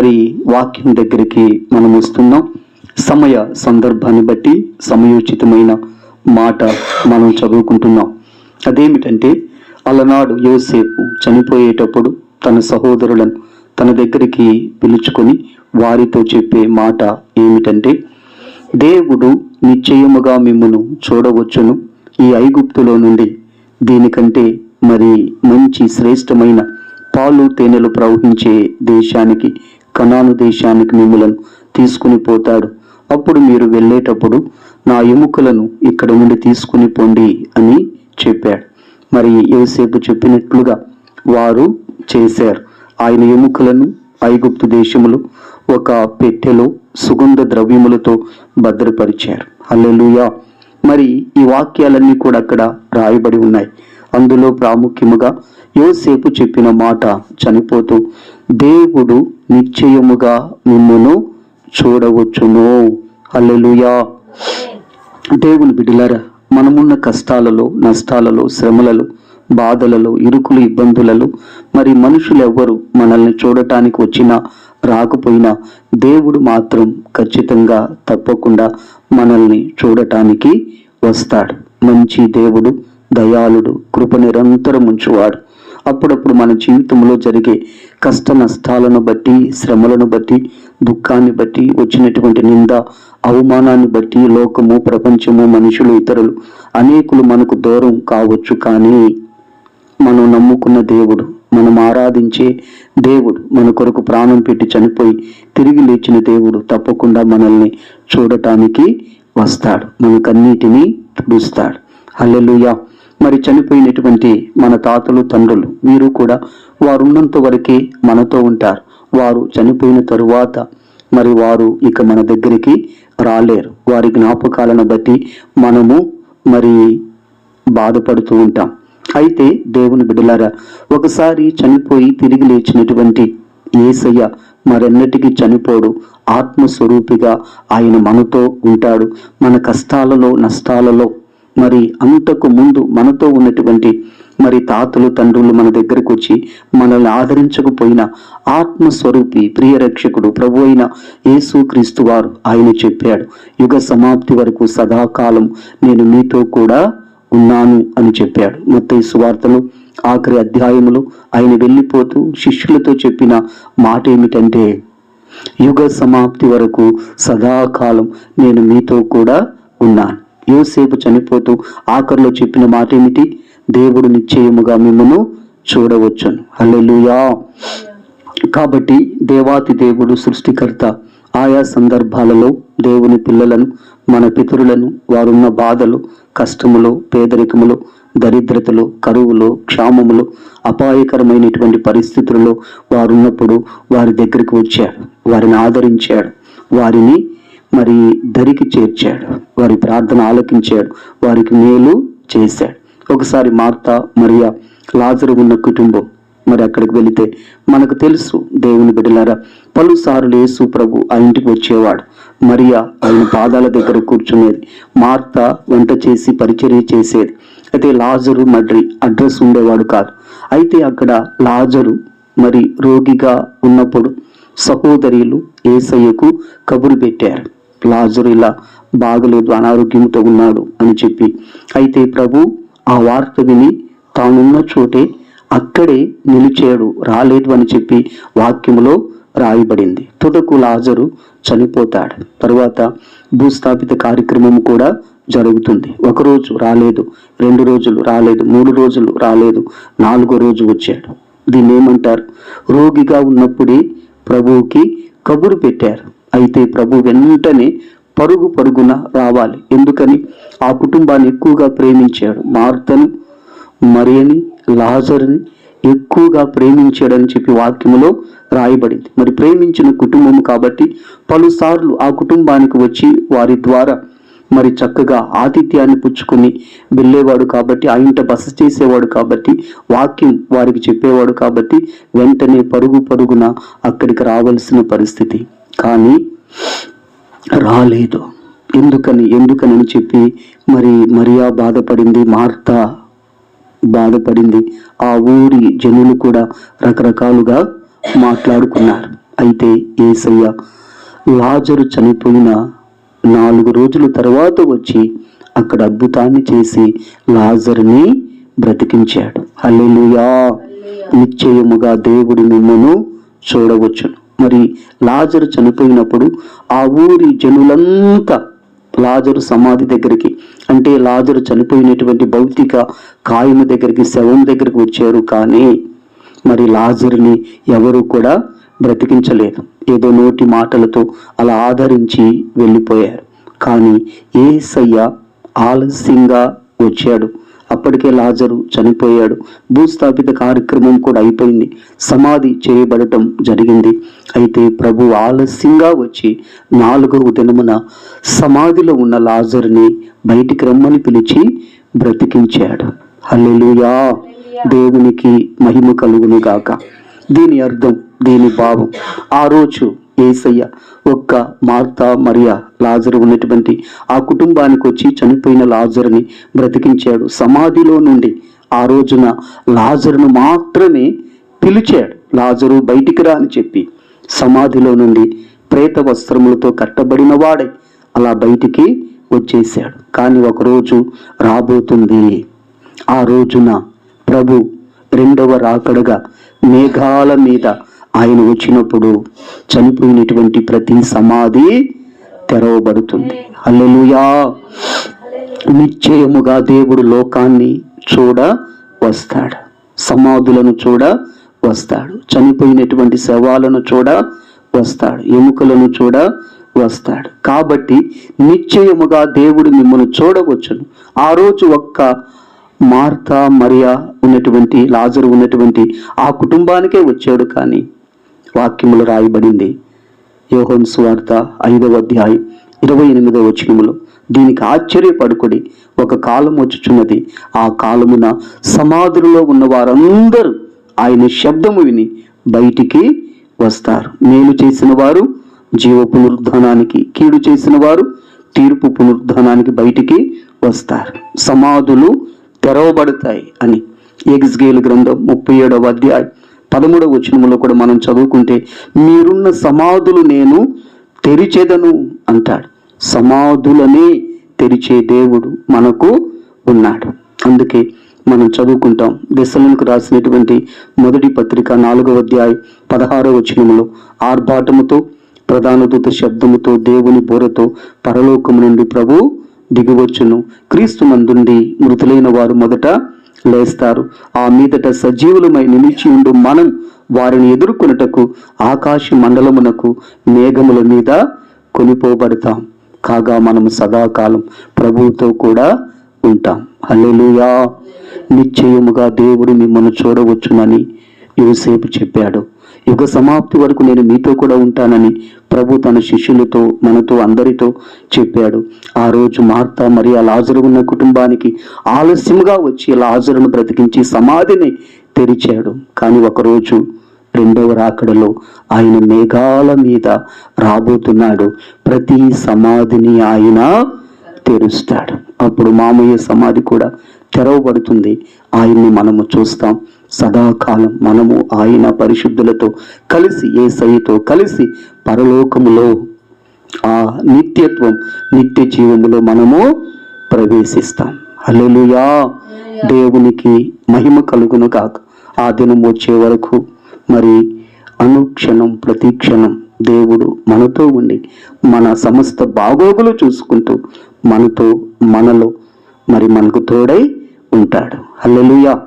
మరి వాక్యం దగ్గరికి మనం వస్తున్నాం. సమయ సందర్భాన్ని బట్టి సమయోచితమైన మాట మనం చదువుకుంటున్నాం. అదేమిటంటే అలనాడు యోసేపు చనిపోయేటప్పుడు తన సహోదరులను తన దగ్గరికి పిలుచుకొని వారితో చెప్పే మాట ఏమిటంటే దేవుడు నిశ్చయముగా మిమ్మను చూడవచ్చును. ఈ ఐగుప్తులో నుండి దీనికంటే మరి మంచి శ్రేష్టమైన పాలు తేనెలు ప్రవహించే దేశానికి కనాను దేశానికి మిమ్మలను తీసుకుని పోతాడు. అప్పుడు మీరు వెళ్ళేటప్పుడు నా ఎముకలను ఇక్కడ నుండి తీసుకుని పొండి అని చెప్పాడు. మరి ఏసేపు చెప్పినట్లుగా వారు చేశారు. ఆయన ఎముకలను ఐగుప్తు దేశములో ఒక పెట్టెలో సుగంధ ద్రవ్యములతో భద్రపరిచారు. అల్లెలుయా మరి ఈ వాక్యాలన్నీ కూడా అక్కడ రాయబడి ఉన్నాయి. అందులో ప్రాముఖ్యముగా యోసేపు చెప్పిన మాట చనిపోతూ దేవుడు నిశ్చయముగా మిమ్మును చూడవచ్చును. అల్లెలుయా దేవుని బిడ్డలారా మనమున్న కష్టాలలో నష్టాలలో శ్రమలలో బాధలలో ఇరుకులు ఇబ్బందులలో మరి మనుషులు ఎవ్వరు మనల్ని చూడటానికి వచ్చినా రాకపోయినా దేవుడు మాత్రం ఖచ్చితంగా తప్పకుండా మనల్ని చూడటానికి వస్తాడు. మంచి దేవుడు దయాళుడు కృప నిరంతరం ఉంచువాడు అప్పుడప్పుడు మన జీవితంలో జరిగే కష్ట నష్టాలను బట్టి శ్రమలను బట్టి దుఃఖాన్ని బట్టి వచ్చినటువంటి నింద అవమానాన్ని బట్టి లోకము ప్రపంచము మనుషులు ఇతరులు అనేకులు మనకు దూరం కావచ్చు కానీ మనం నమ్ముకున్న దేవుడు మనం ఆరాధించే దేవుడు మన కొరకు ప్రాణం పెట్టి చనిపోయి తిరిగి లేచిన దేవుడు తప్పకుండా మనల్ని చూడటానికి వస్తాడు. మనకన్నిటినీ తుడుస్తాడు. హల్లెలూయా! మరి చనిపోయినటువంటి మన తాతలు తండ్రులు వీరు కూడా వారున్నంత వరకే మనతో ఉంటారు. వారు చనిపోయిన తరువాత మరి వారు ఇక మన దగ్గరికి రాలేరు. వారి జ్ఞాపకాలను బట్టి మనము మరి బాధపడుతూ ఉంటాం. అయితే దేవుని బిడ్డలారా ఒకసారి చనిపోయి తిరిగి లేచినటువంటి ఏసయ్య మరెన్నటికీ చనిపోడు. ఆత్మస్వరూపిగా ఆయన మనతో ఉంటాడు. మన కష్టాలలో నష్టాలలో మరి అంతకు ముందు మనతో ఉన్నటువంటి మరి తాతలు తండ్రులు మన దగ్గరకు వచ్చి మనల్ని ఆదరించకపోయినా ఆత్మస్వరూపి ప్రియ రక్షకుడు ప్రభు అయిన యేసు క్రీస్తు వారు ఆయన చెప్పాడు యుగ సమాప్తి వరకు సదాకాలం నేను మీతో కూడా ఉన్నాను అని చెప్పాడు. మొత్తం సువార్తలు ఆఖరి అధ్యాయములు ఆయన వెళ్ళిపోతూ శిష్యులతో చెప్పిన మాట ఏమిటంటే యుగ సమాప్తి వరకు సదాకాలం నేను మీతో కూడా ఉన్నాను. యోసేపు చనిపోతూ ఆఖరిలో చెప్పిన మాట ఏమిటి దేవుడు నిశ్చయముగా మిమ్మను చూడవచ్చును. అల్లెలుయా కాబట్టి దేవాతి దేవుడు సృష్టికర్త ఆయా సందర్భాలలో దేవుని పిల్లలను మన పితరులను వారున్న బాధలు కష్టములో పేదరికములో దరిద్రతలో కరువులో క్షామములో అపాయకరమైనటువంటి పరిస్థితులలో వారున్నప్పుడు వారి దగ్గరికి వచ్చాడు. వారిని ఆదరించాడు. వారిని మరి దరికి చేర్చాడు. వారి ప్రార్థన ఆలకించాడు. వారికి మేలు చేశాడు. ఒకసారి మార్త మరియా లాజరు ఉన్న కుటుంబం మరి అక్కడికి వెళితే మనకు తెలుసు దేవుని బిడ్డలారా పలుసార్లు యేసు ప్రభు ఆ ఇంటికి వచ్చేవాడు. మరియా ఆయన పాదాల దగ్గర కూర్చునేది. మార్త వంట చేసి పరిచర్య చేసేది. అయితే లాజరు మడ్రి అడ్రస్ ఉండేవాడు కాదు. అయితే అక్కడ లాజరు మరి రోగిగా ఉన్నప్పుడు సహోదరులు ఏసయ్యకు కబురు పెట్టారు. లాజరు ఇలా బాగలేదు అనారోగ్యంతో ఉన్నాడు అని చెప్పి. అయితే ప్రభు ఆ వార్త విని తానున్న చోటే అక్కడే నిలిచాడు రాలేదు అని చెప్పి వాక్యంలో రాయబడింది. తుటకు లాజరు చనిపోతాడు. తర్వాత భూస్థాపిత కార్యక్రమం కూడా జరుగుతుంది. ఒక రోజు రాలేదు రెండు రోజులు రాలేదు మూడు రోజులు రాలేదు నాలుగో రోజు వచ్చాడు. దీన్ని ఏమంటారు రోగిగా ఉన్నప్పుడే ప్రభువుకి కబురు పెట్టారు. అయితే ప్రభు వెంటనే పరుగు పరుగున రావాలి. ఎందుకని? ఆ కుటుంబాన్ని ఎక్కువగా ప్రేమించాడు మార్తను మరియని లాజర్ని ఎక్కువగా ప్రేమించాడని చెప్పి వాక్యములో రాయబడింది. మరి ప్రేమించిన కుటుంబం కాబట్టి పలుసార్లు ఆ కుటుంబానికి వచ్చి వారి ద్వారా మరి చక్కగా ఆతిథ్యాన్ని పుచ్చుకుని వెళ్ళేవాడు కాబట్టి ఆ ఇంట బస చేసేవాడు కాబట్టి వాక్యం వారికి చెప్పేవాడు కాబట్టి వెంటనే పరుగు పరుగున అక్కడికి రావాల్సిన పరిస్థితి. కానీ రాలేదు. ఎందుకని? ఎందుకని అని చెప్పి మరి మరియా బాధపడింది మార్త బాధపడింది. ఆ ఊరి జనులు కూడా రకరకాలుగా మాట్లాడుకున్నారు. అయితే ఏసయ్య లాజరు చనిపోయిన నాలుగు రోజుల తర్వాత వచ్చి అక్కడ అద్భుతాన్ని చేసి లాజరుని బ్రతికించాడు. హల్లెలూయా! నిశ్చయముగా దేవుడి మిమ్మను చూడవచ్చును. మరి లాజరు చనిపోయినప్పుడు ఆ ఊరి జనులంతా లాజరు సమాధి దగ్గరికి అంటే లాజరు చనిపోయినటువంటి భౌతిక కాయము దగ్గరికి శవం దగ్గరికి వచ్చారు. కానీ మరి లాజరుని ఎవరు కూడా బ్రతికించలేదు. ఏదో నోటి మాటలతో అలా ఆదరించి వెళ్ళిపోయారు. కానీ ఏసయ్య ఆలస్యంగా వచ్చాడు. అప్పటికే లాజరు చనిపోయాడు. భూస్థాపిత కార్యక్రమం కూడా అయిపోయింది. సమాధి చేయబడటం జరిగింది. అయితే ప్రభు ఆలస్యంగా వచ్చి నాలుగవ దినమున సమాధిలో ఉన్న లాజర్ని బయటికి రమ్మని పిలిచి బ్రతికించాడు. హల్లెలూయా! దేవునికి మహిమ కలుగును గాక. దీని అర్థం దీని భావం. ఆ రోజు ఏసయ్య ఒక్క మార్తా మరియా లాజరు ఉన్నటువంటి ఆ కుటుంబానికి వచ్చి చనిపోయిన లాజరుని బ్రతికించాడు. సమాధిలో నుండి ఆ రోజున లాజరును మాత్రమే పిలిచాడు. లాజరు బయటికి రా అని చెప్పి సమాధిలో నుండి ప్రేత వస్త్రములతో కట్టబడిన వాడే అలా బయటికి వచ్చేసాడు కానీ ఒకరోజు రాబోతుంది. ఆ రోజున ప్రభు రెండవ రాకడగా మేఘాల మీద ఆయన వచ్చినప్పుడు చనిపోయినటువంటి ప్రతి సమాధి తెరవబడుతుంది. అల్లెలుయా నిశ్చయముగా దేవుడు లోకాన్ని చూడ వస్తాడు. సమాధులను చూడ వస్తాడు. చనిపోయినటువంటి శవాలను చూడ వస్తాడు. ఎముకలను చూడ వస్తాడు. కాబట్టి నిశ్చయముగా దేవుడు మిమ్మల్ని చూడవచ్చును. ఆ రోజు ఒక్క మార్తా మరియా ఉన్నటువంటి లాజరు ఉన్నటువంటి ఆ కుటుంబానికే వచ్చాడు కానీ వాక్యములు రాయబడింది. యోహన్ స్వార్త ఐదవ అధ్యాయం ఇరవై ఎనిమిదవ వచనములు దీనికి ఆశ్చర్యపడుకుడి ఒక కాలం వచ్చుచున్నది. ఆ కాలమున సమాధులలో ఉన్న వారందరూ ఆయన శబ్దము విని బయటికి వస్తారు. మేలు చేసిన వారు జీవ పునరుద్ధానానికి కీడు చేసిన వారు తీర్పు పునరుద్ధానానికి బయటికి వస్తారు. సమాధులు తెరవబడతాయి అని. ఎగ్స్గేల్ గ్రంథం ముప్పై ఏడవ అధ్యాయం పదమూడవ వచనములో కూడా మనం చదువుకుంటే మీరున్న సమాధులు నేను తెరిచేదను అంటాడు. సమాధులనే తెరిచే దేవుడు మనకు ఉన్నాడు. అందుకే మనం చదువుకుంటాం. దశలకు రాసినటువంటి మొదటి పత్రిక నాలుగవ అధ్యాయం పదహారవ వచనములో ఆర్భాటముతో ప్రధాన దూత శబ్దముతో దేవుని బోరతో పరలోకము నుండి ప్రభు దిగివచ్చును. క్రీస్తు మందుండి మృతులైన వారు మొదట లేస్తారు. ఆ మీదట సజీవులమై నిలిచి ఉండు మనం వారిని ఎదుర్కొనుటకు ఆకాశ మండలమునకు మేఘముల మీద కొనిపోబడతాం. కాగా మనం సదాకాలం ప్రభువుతో కూడా ఉంటాం. హల్లెలుయా. నిశ్చయముగా దేవుడు మిమ్మల్ని చూడవచ్చునని యువసేపు చెప్పాడు. యుగ సమాప్తి వరకు నేను మీతో కూడా ఉంటానని ప్రభు తన శిష్యులతో మనతో అందరితో చెప్పాడు. ఆ రోజు మార్త మరి ఆ లాజరు ఉన్న కుటుంబానికి ఆలస్యంగా వచ్చి లాజరును బ్రతికించి సమాధిని తెరిచాడు. కానీ ఒకరోజు రెండవ రాకడలో ఆయన మేఘాల మీద రాబోతున్నాడు. ప్రతి సమాధిని ఆయన తెరుస్తాడు. అప్పుడు మామయ్య సమాధి కూడా తెరవబడుతుంది. ఆయన్ని మనము చూస్తాం. సదాకాలం మనము ఆయన పరిశుద్ధులతో కలిసి ఏసైతో కలిసి పరలోకములో ఆ నిత్యత్వం నిత్య జీవములో మనము ప్రవేశిస్తాం. హల్లెలూయా. దేవునికి మహిమ కలుగును కాక ఆ దినం వచ్చే వరకు మరి అనుక్షణం ప్రతిక్షణం దేవుడు మనతో ఉండి మన సమస్త బాగోగులు చూసుకుంటూ మనతో మనలో మరి మనకు తోడై ఉంటాడు. హల్లెలూయా.